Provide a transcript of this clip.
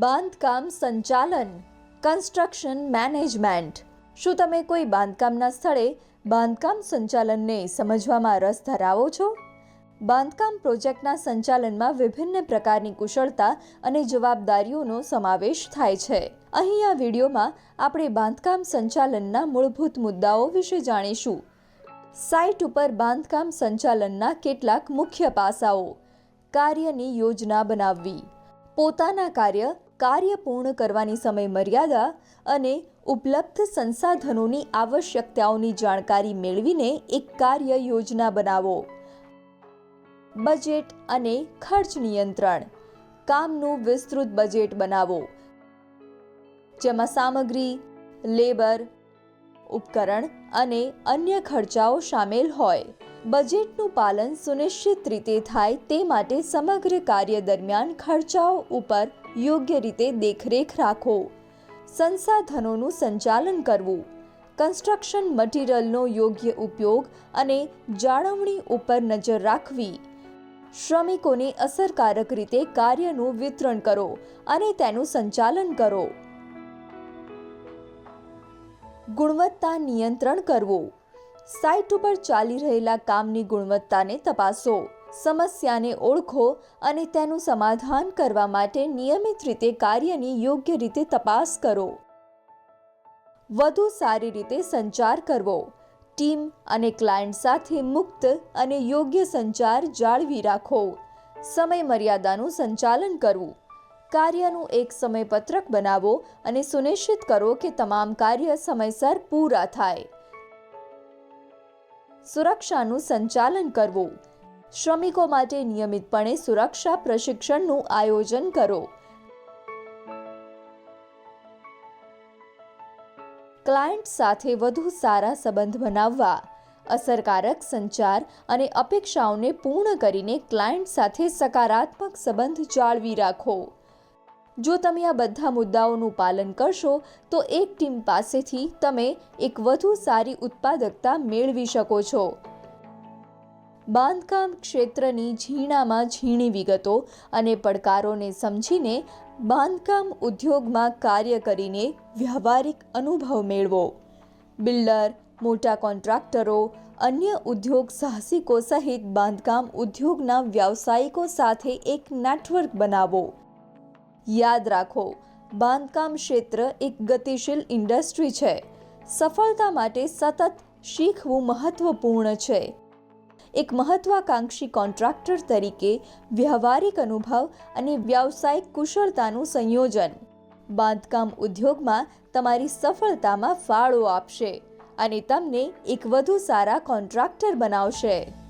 બાંધકામ સંચાલન construction management શું તમે કોઈ બાંધકામના સ્થળે બાંધકામ સંચાલનને સમજવામાં રસ ધરાવો છો? બાંધકામ પ્રોજેક્ટના સંચાલનમાં વિભિન્ન પ્રકારની કુશળતા અને જવાબદારીઓનો સમાવેશ થાય છે. અહીં આ વિડીયોમાં આપણે બાંધકામ સંચાલનના મૂળભૂત મુદ્દાઓ વિશે જાણીશું. સાઇટ ઉપર બાંધકામ સંચાલનના કેટલાક મુખ્ય પાસાઓ. કાર્યની યોજના બનાવવી. પોતાના કાર્ય કાર્ય પૂર્ણ કરવાની સમય મર્યાદા અને ઉપલબ્ધ સંસાધનોની આવશ્યકતાઓની જાણકારી મેળવીને એક કાર્ય યોજના બનાવો. બજેટ અને ખર્ચ નિયંત્રણ. કામનું વિસ્તૃત બજેટ બનાવો. જેમાં સામગ્રી, લેબર ઉપકરણ અને અન્ય ખર્ચાઓ સામેલ હોય. બજેટનું પાલન સુનિશ્ચિત રીતે થાય તે માટે સમગ્ર કાર્ય દરમિયાન ખર્ચાઓ ઉપર યોગ્ય રીતે દેખરેખ રાખો. સંસાધનોનું સંચાલન કરવું. કન્સ્ટ્રક્શન મટીરિયલનો યોગ્ય ઉપયોગ અને જાળવણી ઉપર નજર રાખવી. શ્રમિકોને અસરકારક રીતે કાર્યનું વિતરણ કરો અને તેનું સંચાલન કરો. ગુણવત્તા નિયંત્રણ કરવું. સાઇટ ઉપર ચાલી રહેલા કામની ગુણવત્તાને તપાસો. સમસ્યાને ઓળખો અને તેનું સમાધાન કરવા માટે નિયમિત રીતે કાર્યની યોગ્ય રીતે તપાસ કરો. વધુ સારી રીતે સંચાર કરવો. ટીમ અને ક્લાયન્ટ સાથે મુક્ત અને યોગ્ય સંચાર જાળવી રાખો. સમય મર્યાદાનું સંચાલન કરવું. કાર્યનું એક સમયપત્રક બનાવો અને સુનિશ્ચિત કરો કે તમામ કાર્ય સમયસર પૂરા થાય. સુરક્ષાનું સંચાલન કરવું. શ્રમિકો માટે નિયમિતપણે સુરક્ષા પ્રશિક્ષણનું આયોજન કરો. ક્લાયન્ટ સાથે વધુ સારા સંબંધ બનાવવા. અસરકારક સંચાર અને અપેક્ષાઓને પૂર્ણ કરીને ક્લાયન્ટ સાથે સકારાત્મક સંબંધ જાળવી રાખો. જો તમે આ બધા મુદ્દાઓનું પાલન કરશો, તો એક ટીમ પાસેથી તમે એક વધુ સારી ઉત્પાદકતા મેળવી શકો છો. બાંધકામ ક્ષેત્રની ઝીણામાં ઝીણી વિગતો અને પડકારોને સમજીને બાંધકામ ઉદ્યોગમાં કાર્ય કરીને વ્યવહારિક અનુભવ મેળવો. બિલ્ડર, મોટા કોન્ટ્રાક્ટરો, અન્ય ઉદ્યોગ સાહસિકો સહિત બાંધકામ ઉદ્યોગના વ્યાવસાયિકો સાથે એક નેટવર્ક બનાવો. યાદ રાખો, બાંધકામ ક્ષેત્ર એક ગતિશીલ ઇન્ડસ્ટ્રી છે. સફળતા માટે સતત શીખવું મહત્વપૂર્ણ છે. એક મહત્વાકાંક્ષી કોન્ટ્રાક્ટર તરીકે વ્યવહારિક અનુભવ અને વ્યાવસાયિક કુશળતાનું સંયોજન. બાંધકામ ઉદ્યોગમાં તમારી સફળતામાં ફાળો આપશે અને તમને એક વધુ સારા કોન્ટ્રાક્ટર બનાવશે.